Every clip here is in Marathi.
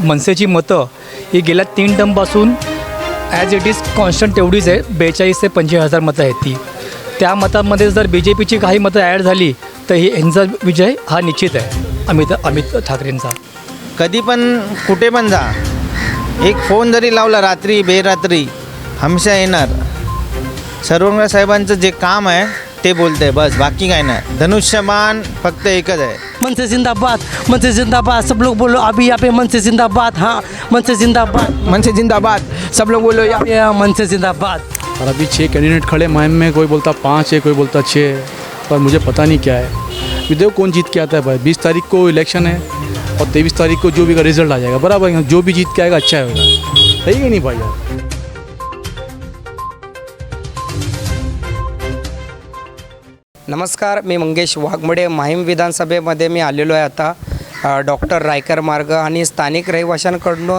मनसेची मतं ही गेल्या तीन टर्मपासून ॲज इट इज कॉन्स्टंट तेवढीच आहे. बेचाळीस ते पंचवीस हजार मतं आहेत ती. त्या मतामध्ये जर बी जे पीची काही मतं ॲड झाली तर ही यांचा विजय हा निश्चित आहे. अमित अमित ठाकरेंचा. कधी पण कुठे पण जा. एक फोन जरी लावला रात्री बेरात्री हमेशा येणार. सर्वंग साहेबांचं जे काम आहे ते बोलते बस बाकी काय नाही. धनुष्यबाण फक्त एकच आहे. मन से जिंदाबाद मन से जिंदाबाद सब लोग बोलो अभी यहाँ पे मन से जिंदाबाद हाँ मन से जिंदाबाद. मन से जिंदाबाद सब लोग बोलो यहाँ ये मन से जिंदाबाद. और अभी छः कैंडिडेट खड़े मुहिम में कोई बोलता पाँच है कोई बोलता छः पर मुझे पता नहीं क्या है। अभी देखो कौन जीत के आता है भाई? बीस तारीख को इलेक्शन है और तेईस तारीख को जो भी का रिज़ल्ट आ जाएगा बराबर है, जो भी जीत के आएगा अच्छा होगा। सही है नहीं भाई यार? नमस्कार मी मंगेश वाघमोडे माहीम विधानसभेमध्ये मी आलेलो आहे आता. डॉक्टर रायकर मार्ग आणि स्थानिक रहिवाशांकडून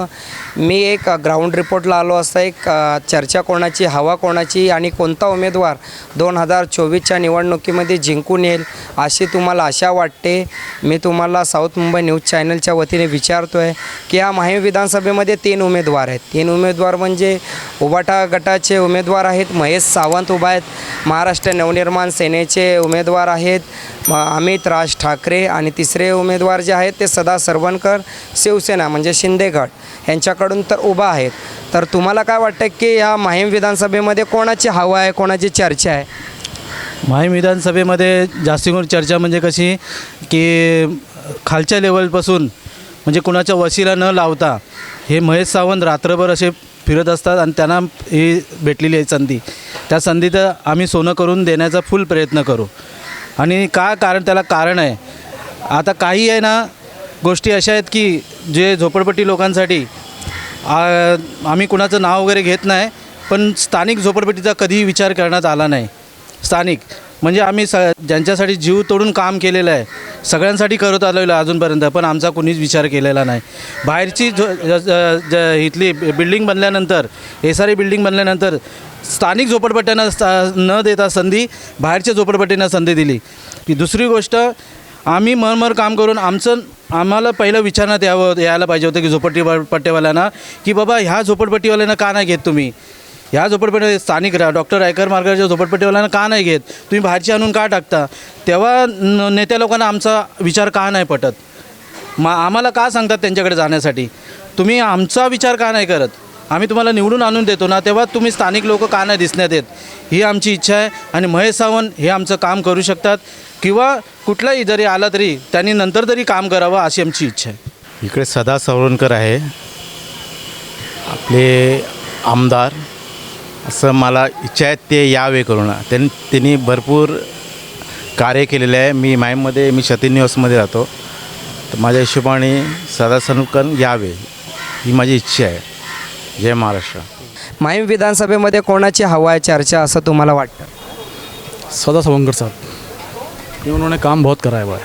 मी एक ग्राउंड रिपोर्टला आलो असता एक चर्चा कोणाची हवा कोणाची आणि कोणता उमेदवार दोन हजार चोवीसच्या निवडणुकीमध्ये जिंकून येईल अशी तुम्हाला आशा वाटते? मी तुम्हाला साऊथ मुंबई न्यूज चॅनलच्या वतीने विचारतो आहे की या माहीम विधानसभेमध्ये तीन उमेदवार आहेत. तीन उमेदवार म्हणजे उबाटा गटाचे उमेदवार आहेत महेश सावंत उभा आहेत महाराष्ट्र नवनिर्माण सेनेचे उमेदवार आहेत अमित राज ठाकरे आणि तिसरे उमेदवार जे आहेत ते सदा सरवणकर शिवसेना म्हणजे शिंदेगड यांच्याकडून तर उभा आहेत. तर तुम्हाला काय वाटतं की या माहीम विधानसभेमध्ये कोणाची हवा आहे कोणाची चर्चा आहे? माहीम विधानसभेमध्ये जास्ती करून चर्चा म्हणजे कशी की खालच्या लेवलपासून म्हणजे कुणाच्या वशीला न लावता हे महेश सावंत रात्रभर असे फिरत असतात आणि त्यांना ही भेटलेली आहे संधी. त्या संधीत आम्ही सोनं करून देण्याचा फुल प्रयत्न करू. आणि का कारण त्याला कारण आहे? आता काही आहे ना गोष्टी अशा आहेत की जे झोपडपट्टी लोकांसाठी आ- आम्ही कुणाचं नाव वगैरे घेत नाही पण स्थानिक झोपडपट्टीचा कधीही विचार करण्यात आला नाही. स्थानिक म्हणजे आम्ही स ज्यांच्यासाठी जीव तोडून काम केलेलं आहे सगळ्यांसाठी करत आलेलो आहे अजूनपर्यंत पण आमचा कुणीच विचार केलेला नाही. बाहेरची झो ज- ज- ज- इथली बिल्डिंग बनल्यानंतर एस आर बिल्डिंग बनल्यानंतर स्थानिक झोपडपट्ट्यांना स्था न देता संधी बाहेरच्या झोपडपट्टींना संधी दिली. की दुसरी गोष्ट आम्ही मरमर काम करून आमचं आम्हाला पहिलं विचारण्यात यावं यायला पाहिजे होतं की झोपडपट्टी पट्ट्यावाल्यांना की बाबा ह्या झोपडपट्टीवाल्यांना का नाही घेत तुम्ही? ह्या झोपडपट्टी स्थानिक राहा डॉक्टर रायकर मार्गाच्या झोपडपट्टीवाल्यांना का नाही घेत? तुम्ही बाहेरची आणून का टाकता? तेव्हा नेत्या लोकांना आमचा विचार का नाही पटत? मा आम्हाला का सांगतात त्यांच्याकडे जाण्यासाठी? तुम्ही आमचा विचार का नाही करत? आम्ही तुम्हाला निवडून आणून देतो ना तेव्हा तुम्ही स्थानिक लोक का नाही दिसण्यात येत? ही आमची इच्छा आहे आणि महेश सावंत हे आमचं काम करू शकतात. किंवा कुठलाही जरी आला तरी त्यांनी नंतर तरी काम करावं अशी आमची इच्छा आहे. इकडे सदा सवरणकर आहे. आपले आमदार असं मला इच्छा आहे ते यावे करून. त्यांनी त्यांनी भरपूर कार्य केलेले आहे. मी मायमध्ये मी सती निवासमध्ये राहतो. तर माझ्या हिशोबाने सदा सवरणकर यावे. ही माझी इच्छा आहे. जय महाराष्ट्र. माहीम विधानसभेमध्ये कोणाची हवा आहे चर्चा असं तुम्हाला वाटतं? सदा सवंकर साहब. ये उन्होंने काम बहुत करा है भाई।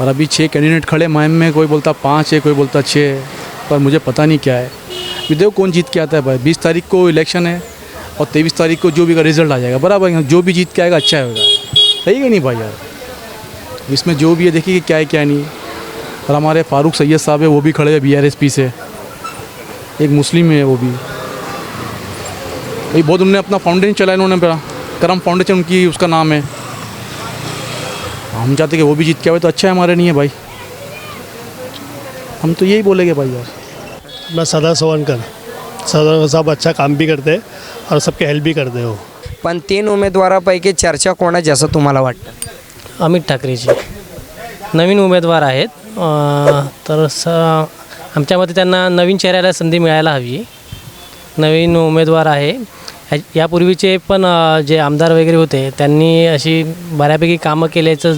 और अभी छः कैंडिडेट खड़े मुहिम में कोई बोलता पाँच है कोई बोलता छः पर मुझे पता नहीं क्या है। अभी देखो कौन जीत के आता है भाई? बीस तारीख को इलेक्शन है और तेईस तारीख को जो भी का रिज़ल्ट आ जाएगा। बराबर है, जो भी जीत के आएगा अच्छा होगा। सही है नहीं भाई यार? इसमें जो भी है देखिए क्या है क्या नहीं। और हमारे फारूक सैयद साहब है वो भी खड़े हैं बी आर एस पी से। एक मुस्लिम है वो भी। भाई बहुत उन्होंने अपना फाउंडेशन चलाया अपना करम फाउंडेशन उनकी उसका नाम है। हम चाहते कि वो भी जीत के आए तो अच्छा है हमारे नहीं है भाई। हम तो यही बोलेंगे भाई यार। मैं सदा सोवनकर सदा साहब अच्छा काम भी करते हैं और सबके हेल्प भी करते हो पण तीन उमेदवारापैकी चर्चा कोणाची असं तुम्हाला वाटतं? अमित ठाकरेजी नवीन उमेदवार आहेत. अं, तर स आमच्या मते त्यांना नवीन चेहऱ्याला संधी मिळायला हवी. नवीन उमेदवार आहे. ह्या- यापूर्वीचे पण जे आमदार वगैरे होते त्यांनी अशी बऱ्यापैकी कामं केल्याचं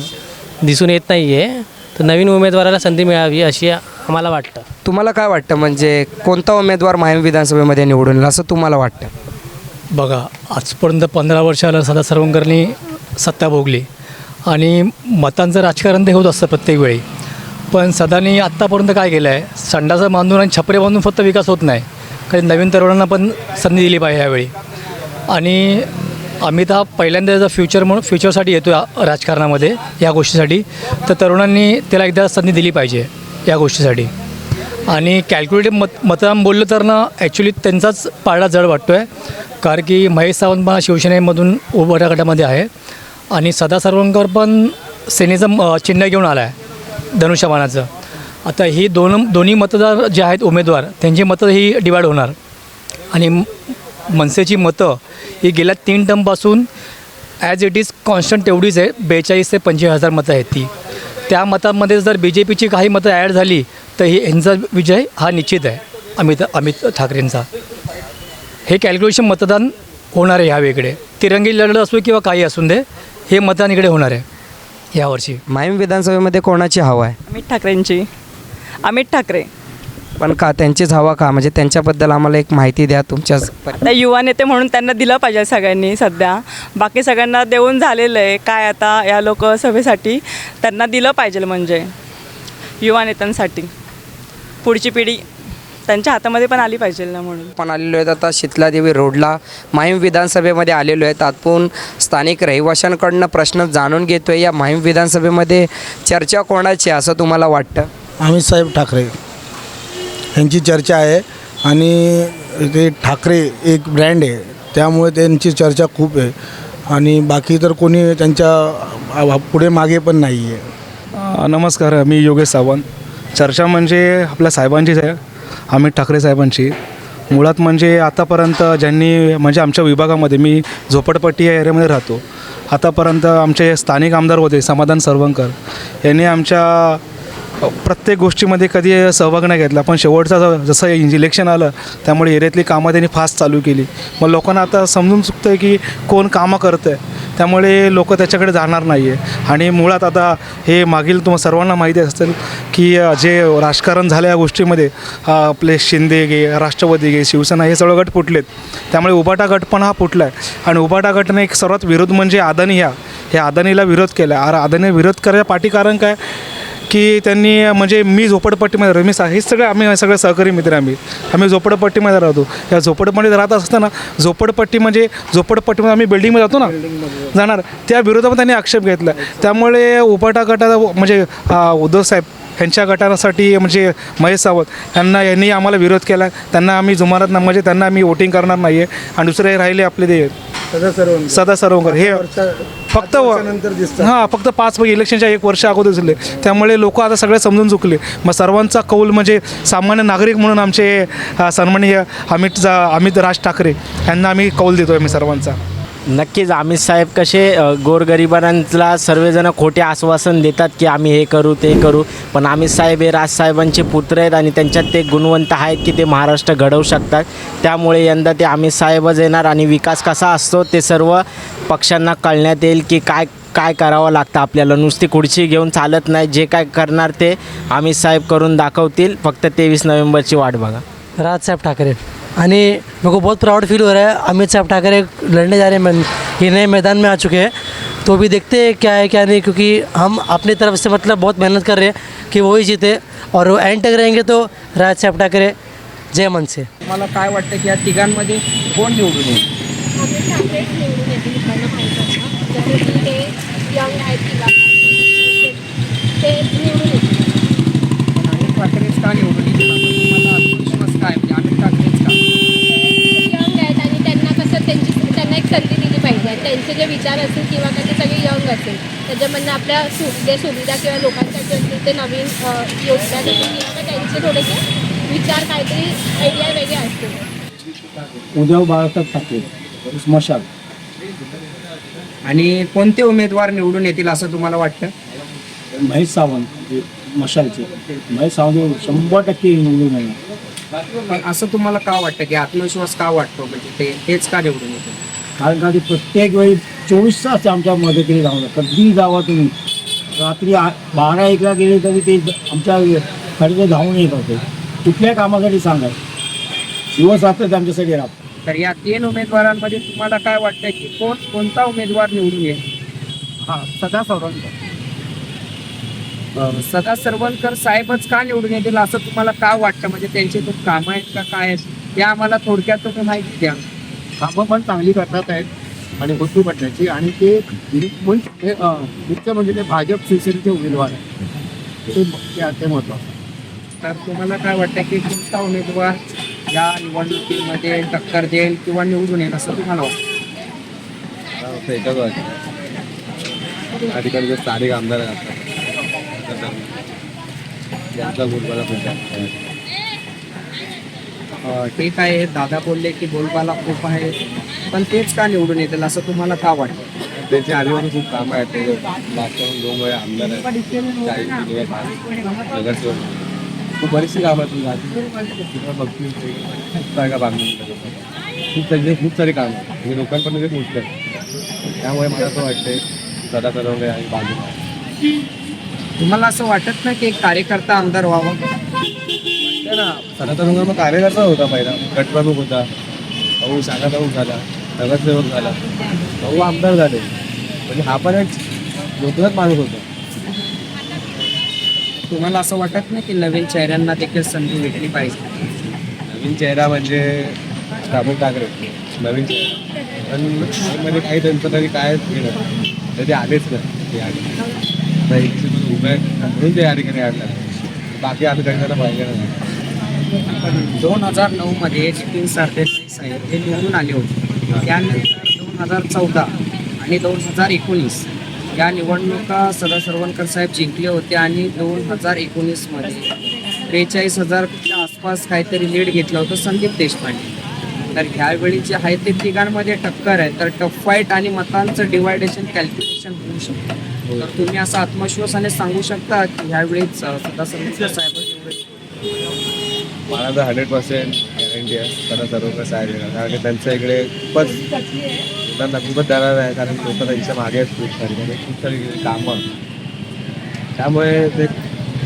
दिसून येत नाही आहे तर नवीन उमेदवाराला संधी मिळावी अशी आम्हाला वाटतं. तुम्हाला काय वाटतं? म्हणजे कोणता उमेदवार माहीम विधानसभेमध्ये निवडून येईल असं तुम्हाला वाटतं? बघा आजपर्यंत पंधरा वर्षाला सदा सरवंकरनी सत्ता भोगली. आणि मतांचं राजकारण ते होत असतं प्रत्येक वेळी. पण सदानी आत्तापर्यंत काय केलं आहे संडाचं बांधून आणि छपरे बांधून फक्त विकास होत नाही. कारण नवीन तरुणांना पण संधी दिली पाहिजे यावेळी. आणि अमिताभ हा पहिल्यांदा जर फ्युचर म्हणून फ्युचरसाठी येतो राजकारणामध्ये या गोष्टीसाठी. तर तरुणांनी त्याला एकदा संधी दिली पाहिजे या गोष्टीसाठी. आणि कॅल्क्युलेटिव्ह मत मतदान बोललं तर ना ॲक्च्युली त्यांचाच पारडा जड वाटतो आहे कारण की महेश सावंत पण शिवसेनेमधून उभ्या गटामध्ये आहे. आणि सदा सरवणकर पण सेनेचं चिन्ह घेऊन आला आहे धनुष्यबाणाचं आता ही दोन दोन्ही मतदार जे आहेत उमेदवार त्यांची मतं ही डिवाईड होणार. आणि मनसेची मतं ही गेल्या तीन टर्मपासून ॲज इट इज कॉन्स्टंट तेवढीच आहे. बेचाळीस ते पंचवीस हजार मतं आहेत ती. त्या मतांमध्ये जर बी जे पीची काही मतं ॲड झाली तर ही यांचा विजय हा निश्चित आहे. अमित अमित ठाकरेंचा. हे कॅल्क्युलेशन मतदान होणार आहे ह्या वेगळे तिरंगी लढत असो किंवा काही असून दे हे मतदान इकडे होणार आहे. यावर्षी. माहीम विधानसभेमध्ये कोणाची हवा आहे? अमित ठाकरेंची. अमित ठाकरे. पण का त्यांचीच हवा का म्हणजे त्यांच्याबद्दल आम्हाला एक माहिती द्या तुमच्याच आता युवा नेते म्हणून त्यांना दिलं पाहिजे सगळ्यांनी सध्या. बाकी सगळ्यांना देऊन झालेलं आहे. काय आता या लोकसभेसाठी त्यांना दिलं पाहिजे म्हणजे युवा नेत्यांसाठी. पुढची पिढी त्यांच्या हातामध्ये पण आली पाहिजे ना म्हणून. आपण आलेलो आहेत आता शितलादेवी रोडला. माहीम विधानसभेमध्ये आलेलो आहेत. आपण स्थानिक रहिवाशांकडनं प्रश्न जाणून घेतोय. या माहीम विधानसभेमध्ये चर्चा कोणाची आहे असं तुम्हाला वाटतं? अमित साहेब ठाकरे. ह्यांची चर्चा आहे आणि ते ठाकरे एक ब्रँड आहे त्यामुळे त्यांची चर्चा खूप आहे. आणि बाकी तर कोणी त्यांच्या पुढे मागे पण नाही आहे. नमस्कार मी योगेश सावंत. चर्चा म्हणजे आपल्या साहेबांचीच आहे अमित ठाकरे साहेबांची. मुळात म्हणजे आतापर्यंत ज्यांनी म्हणजे आमच्या विभागामध्ये मी झोपडपट्टी या एरियामध्ये राहतो. आतापर्यंत आमचे स्थानिक आमदार होते समाधान सर्वंकर. यांनी आमच्या हो. प्रत्येक गोष्टीमध्ये कधी सहभाग नाही घेतला. पण शेवटचा जसं इलेक्शन आलं त्यामुळे एरियातली कामं त्यांनी फास्ट चालू केली. मग लोकांना आता समजून चुकतं आहे की कोण कामं करतं आहे त्यामुळे लोक त्याच्याकडे जाणार नाही आहे आणि मुळात आता हे मागील तुम्हाला सर्वांना माहिती असेल की जे राजकारण झालं या गोष्टीमध्ये आपले शिंदे गे राष्ट्रवादी गे शिवसेना हे सगळं गट फुटलेत. त्यामुळे उबाटा गट पण हा फुटला आहे आणि उबाटा गटने एक सर्वात विरोध म्हणजे आदनी ह्या हे आदनीला विरोध केला आहे अदानी विरोध करायला पाठी कारण काय? की त्यांनी म्हणजे मी झोपडपट्टीमध्ये राहतो मी सा- हेच सगळे आम्ही सगळे सहकारी मित्र आम्ही. आम्ही झोपडपट्टीमध्ये राहतो. या झोपडपट्टीत राहत असताना झोपडपट्टी म्हणजे झोपडपट्टीमध्ये आम्ही बिल्डिंगमध्ये जातो ना जाणार. त्या विरोधात त्यांनी आक्षेप घेतला. त्यामुळे उपाटा गटाचा म्हणजे उद्धव साहेब यांच्या गटासाठी म्हणजे महेश सावंत यांना यांनी आम्हाला विरोध केला. त्यांना आम्ही जुमानत ना म्हणजे त्यांना आम्ही वोटिंग करणार नाही आहे आणि दुसरे राहिले आपले ते सदा सर्व सदा सरवंकर हे फक्त नंतर दिसतं हां फक्त पाच इलेक्शनच्या एक वर्ष अगोदर झाले. त्यामुळे लोक आता सगळे समजून चुकले. मग सर्वांचा कौल म्हणजे सामान्य नागरिक म्हणून आमचे सन्माननीय अमित अमित राज ठाकरे यांना आम्ही कौल देतो आहे मी सर्वांचा. नक्कीच अमित साहेब कसे गोरगरिबांना सर्वजण खोटे आश्वासन देतात की आम्ही हे करू ते करू. पण अमित साहेब हे राजसाहेबांचे पुत्र आहेत आणि त्यांच्यात ते गुणवंत आहेत की ते महाराष्ट्र घडवू शकतात. त्यामुळे यंदा ते अमित साहेबच येणार आणि विकास कसा असतो ते सर्व पक्षांना कळण्यात येईल की काय काय करावं लागतं आपल्याला. नुसती खुर्ची घेऊन चालत नाही जे काय करणार ते अमित साहेब करून दाखवतील. फक्त तेवीस नोव्हेंबरची वाट बघा. राजसाहेब ठाकरे. आणि मेरे को बहुत प्राउड फील हो रहा है। अमित साहब ठाकरे लड़ने जा रहे हैं ये नए मैदान में आ चुके हैं। तो अभी देखते हैं क्या है क्या नहीं क्योंकि हम अपनी तरफ़ से मतलब बहुत मेहनत कर रहे हैं कि वही जीते। और वो एंड तक रहेंगे तो राज साहब ठाकरे जय मन से। मला काय वाटतं की या तिघांमध्ये कोण निवडून येईल? अमित एक संधी दिली पाहिजे. त्यांचे जे विचार असतील किंवा का ते सगळे यंग असेल त्याच्यामधनं आपल्या सु जे सुविधा किंवा लोकांसाठी असतील ते नवीन योजना देतील. किंवा का त्यांचे थोडेसे विचार काहीतरी आयडिया वेगळे असतील. उद्धव बाळासाहेब ठाकरे स्मशान. आणि कोणते उमेदवार निवडून येतील असं तुम्हाला वाटतं? महेश सावंत मशालचे. महेश सावंत शंभर टक्के निवडून येणार. पण असं तुम्हाला का वाटतं? की आत्मविश्वास का वाटतो? म्हणजे ते तेच का निवडून येतील? कारण का ते प्रत्येक वेळी चोवीस तास आमच्या मदतीने जाऊ कधी जावा तुम्ही? रात्री आ- बारा एकला गेले तरी ते आमच्या कडे धावून येत होते. कुठल्या कामासाठी सांगा? दिवस रात्र त्यांच्यासाठी राहतो तर या तीन उमेदवारांमध्ये तुम्हाला काय वाटतं की कोण कोणता उमेदवार निवडून येईल? हा सदा सौरंग सदा सरवणकर साहेबच का निवडून येतील असं तुम्हाला का वाटतं? म्हणजे त्यांचे खूप कामं आहेत का काय आहेत? या आम्हाला थोडक्यात तुम्ही माहिती द्या. कामं पण चांगली करतात आहेत आणि बुद्धी पटण्याची आणि ते अं, मुख्य म्हणजे ते भाजप शिवसेनेचे उमेदवार आहे ते ते- ते महत्त्वाचं तर तुम्हाला काय वाटतं की कोणता उमेदवार या निवडणुकीमध्ये टक्कर देईल किंवा निवडून येईल असं तुम्हाला वाटतं? एकच वाटतं ठिकाणी जे स्थानिक आमदार असतात त्यांचा आहे. अं, ठीक आहे दादा बोलले की बोलबाला खूप आहे पण तेच का निवडून येतील असं तुम्हाला का वाटतं? त्यांची आधीपासून खूप कामं आहेत ते मागच्या दोन वेळा आमदार आहेत नगरसेवक. खूप बरीचशी कामं आहेत बघतील जागा बांधून खूप त्यांचे खूप सारी कामं आहेत. म्हणजे लोकांपर्यंत ते पोहोचतात त्यामुळे मला असं वाटतंय सदा सरवणे आणि बाजू. तुम्हाला असं वाटत नाही की एक कार्यकर्ता आमदार व्हावा? ना सदा सरवणे मग कार्यकर्ता होता पहिला. गटप्रमुख होता. भाऊ शाखा प्रमुख झाला. नगरसेवक झाला. भाऊ आमदार झाले. म्हणजे हा पण एक योग्यच माणूस होता. तुम्हाला असं वाटत नाही की नवीन चेहऱ्यांना देखील संधी भेटली पाहिजे? नवीन चेहरा म्हणजे राहुल ठाकरे. नवीन चेहरा. पण मध्ये काही त्यांचं तरी काय केलं? तर ते आलेच नाही. ते आले. पण उभे म्हणून ते या ठिकाणी आणलं बाकी आम्ही त्याला पाहिजे नाही. दोन हजार नऊ मध्ये नितीन सरदेसाई साहेब हे निवडून आले होते. त्यानंतर दोन हजार चौदा आणि दोन हजार एकोणीस या निवडणुका सदा सरवणकर साहेब जिंकले होते आणि दोन हजार एकोणीसमध्ये त्रेचाळीस हजारच्या आसपास काहीतरी लीड घेतलं होतं संदीप देशपांडे. तर ह्यावेळी जे आहे ते तिघांमध्ये टक्कर आहे. तर टफ फाईट आणि मतांचं डिवायडेशन कॅल्क्युलेशन होऊ शकतं. तर तुम्ही असं आत्मविश्वासाने सांगू शकता की ह्यावेळीच सदा सरवणकर साहेब मला तर हंड्रेड पर्सेंट गॅरंटी आहे त्यांना सर्व साहेब येणार कारण की त्यांच्या इकडे खूपच त्यांना खूपच जाणार आहे. कारण लोक त्यांच्या मागे आहेत खूप सारी. म्हणजे खूप सारी कामं. त्यामुळे ते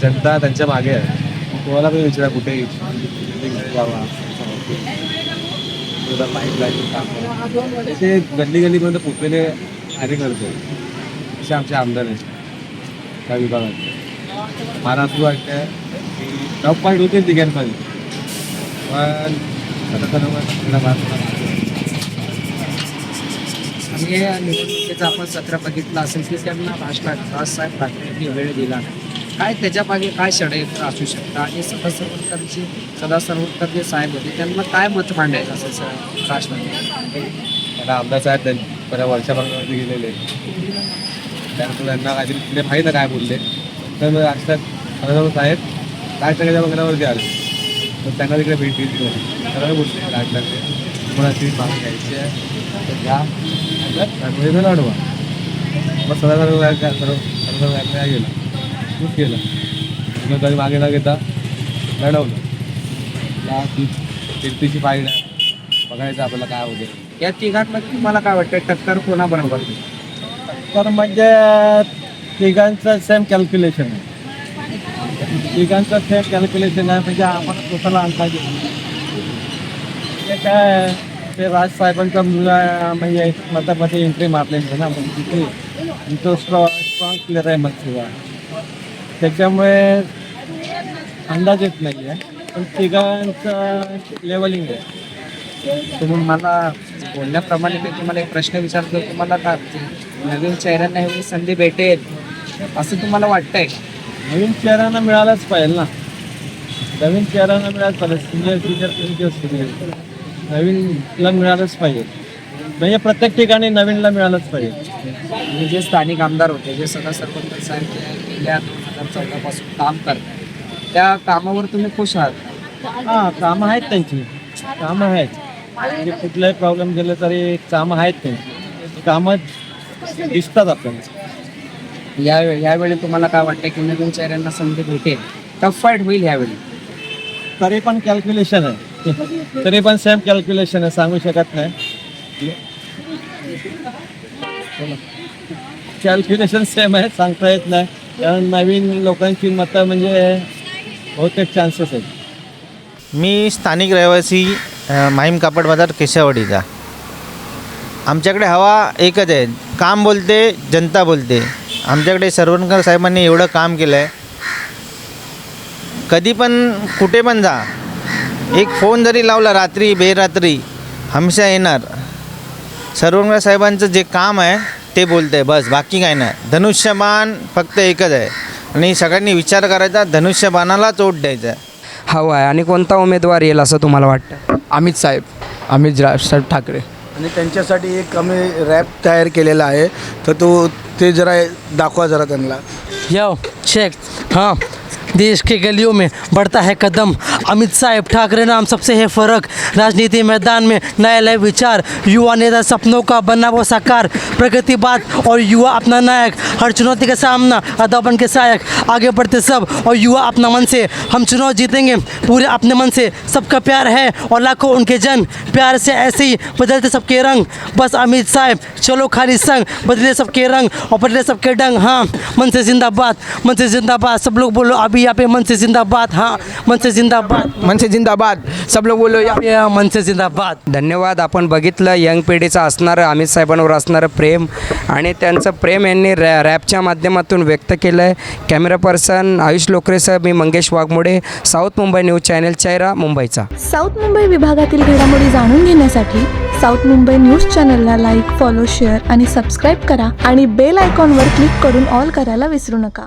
जनता त्यांच्या मागे आहे. तुम्हाला पण विचारा कुठे तिकडे जावा पाईपलाईन कामं ते गल्ली गल्लीपर्यंत पोचलेले कार्य करतो असे आमचे आमदार आहेत. त्या विभागात मला असं वाटतं की टॉप पॉईंट होते तिघांपासून. पण आता तर मला वाटतं आणि या निवडणुकीचं आपण सत्र बघितलं असेल की त्यांना भाषणात राजसाहेब ठाकरेंनी वेळ दिला. काय त्याच्यामागे काय षडयंत्र असू शकतं आणि सदा सर्वोत्तरचे सदा सर्वोत्तर जे साहेब होते. त्यांना काय मत मांडायचं असेल सर राष्ट्रपती मला आमदार साहेब त्यांनी बऱ्या वर्षापर्यंत गेलेले. त्यानंतर त्यांना काहीतरी माहीत ना काय बोलले. तर मग राष्ट्रात साहेब काय सगळ्या बंगल्यावरती आले. तर त्यांना तिकडे भेट दिली सगळं बोलले राजकारणे तुम्हाला ती मागणी घ्यायची आहे तर घ्या. राजकारणी लढवा मग सदा सर्व काय सर्व सर्व काय गेलं खूप केलं. तुम्ही कधी मागे न घेता लढवलं. या ती कीर्तीची फाईट आहे. बघायचं आपल्याला काय होते. या तिघांमध्ये तुम्हाला काय वाटतं? टक्कर कोणाबरोबर? तर म्हणजे तिघांचं सेम कॅल्क्युलेशन आहे. तिघांचं सेम कॅल्क्युलेशन आहे म्हणजे आपण स्वतःला अंदाज येतो. ते काय आहे, ते राजसाहेबांचा मुलगा म्हणजे मतामध्ये एंट्री मारलेली ना म्हणजे तिथे तो स्ट्रॉ स्ट्रॉंग प्लेअर आहे मग त्याच्यामुळे अंदाज येत नाही आहे पण तिघांचं लेवलिंग आहे तुम्ही मला बोलण्याप्रमाणे मी तुम्हाला एक प्रश्न विचारतो तुम्हाला काय वाटतं? नवीन चेहऱ्यांना एवढी संधी भेटेल असं तुम्हाला वाटतंय का नवीन चेहऱ्यांना मिळालाच पाहिजे ना. नवीन चेहऱ्यांना मिळालं पाहिजे. सिनियर सिनियर किती सिनियर नवीनला मिळालंच पाहिजे. म्हणजे प्रत्येक ठिकाणी नवीनला मिळालंच पाहिजे. म्हणजे जे स्थानिक आमदार होते जे सदा सरपंच साहेब गेल्या दोन हजार चौदापासून काम करतात त्या कामावर तुम्ही खुश आहात? हां कामं आहेत त्यांची. कामं आहेत. म्हणजे कुठलाही प्रॉब्लेम गेले तरी कामं आहेत त्यांची कामं दिसतात आपल्याला. या यावेळी तुम्हाला काय वाटतं की नवीन चेहऱ्यांना संधी भेटेल? टफ फाईट होईल यावेळी? तरी पण कॅल्क्युलेशन आहे. तरी पण सेम कॅल्क्युलेशन आहे सांगू शकत नाही. कॅल्क्युलेशन सेम आहे सांगता येत नाही. कारण नवीन लोकांची मतं म्हणजे बहुतेक चान्सेस आहेत. मी स्थानिक रहिवासी माहीम कापड बाजार केशववाडीचा आमच्याकडे हवा एकच आहे. काम बोलते जनता बोलते. आमच्याकडे सरवणकर साहेबांनी एवढं काम केलं आहे कधी पण कुठे पण जा. एक फोन जरी लावला रात्री बेरात्री हमेशा येणार. सरवणकर साहेबांचं जे काम आहे ते बोलतं आहे बस बाकी काय नाही. धनुष्यबाण फक्त एकच आहे. आणि सगळ्यांनी विचार करायचा धनुष्यबाणाला चोट द्यायचा आहे. हवा आहे. आणि कोणता उमेदवार येईल असं तुम्हाला वाटतं? अमित साहेब अमित साहेब ठाकरे. आणि त्यांच्यासाठी एक आम्ही रॅप तयार केलेला आहे. तर तो ते जरा दाखवा जरा त्यांना. यो चेक हाँ. देश के गलियों में बढ़ता है कदम। अमित साहेब ठाकरे नाम सबसे है फ़र्क। राजनीति मैदान में नए नए विचार। युवा नेता सपनों का बनना वो साकार। प्रगति बात और युवा अपना नायक। हर चुनौती का सामना अदापन के सहायक। आगे बढ़ते सब और युवा अपना मन से हम चुनाव जीतेंगे। पूरे अपने मन से सबका प्यार है और लाखों उनके जन प्यार से ऐसे ही बदलते सबके रंग। बस अमित साहेब चलो खाली संग। बदले सबके रंग और बदले सबके डंग। हाँ मन से जिंदाबाद, मन से जिंदाबाद। सब लोग बोलो, अभी यहाँ पे मन से जिंदाबाद हाँ मन से जिंदाबाद। मन से जिंदाबाद। सब लोग बोलो या या मन से जिंदाबाद। धन्यवाद आपण बघितलं यंग पिढीचं असणारं अमित साहेबांवर असणारं प्रेम आणि त्यांचं प्रेम यांनी रॅ रॅपच्या माध्यमातून व्यक्त केलं आहे कॅमेरा पर्सन आयुष लोकरेसह मी Mangesh Waghmode South Mumbai News channel चेहरा मुंबईचा. साऊथ मुंबई विभागातील घडामोडी जाणून घेण्यासाठी साऊथ मुंबई न्यूज चॅनलला लाईक फॉलो शेअर आणि सबस्क्राईब करा आणि बेल आयकॉनवर क्लिक करून ऑल करायला विसरू नका.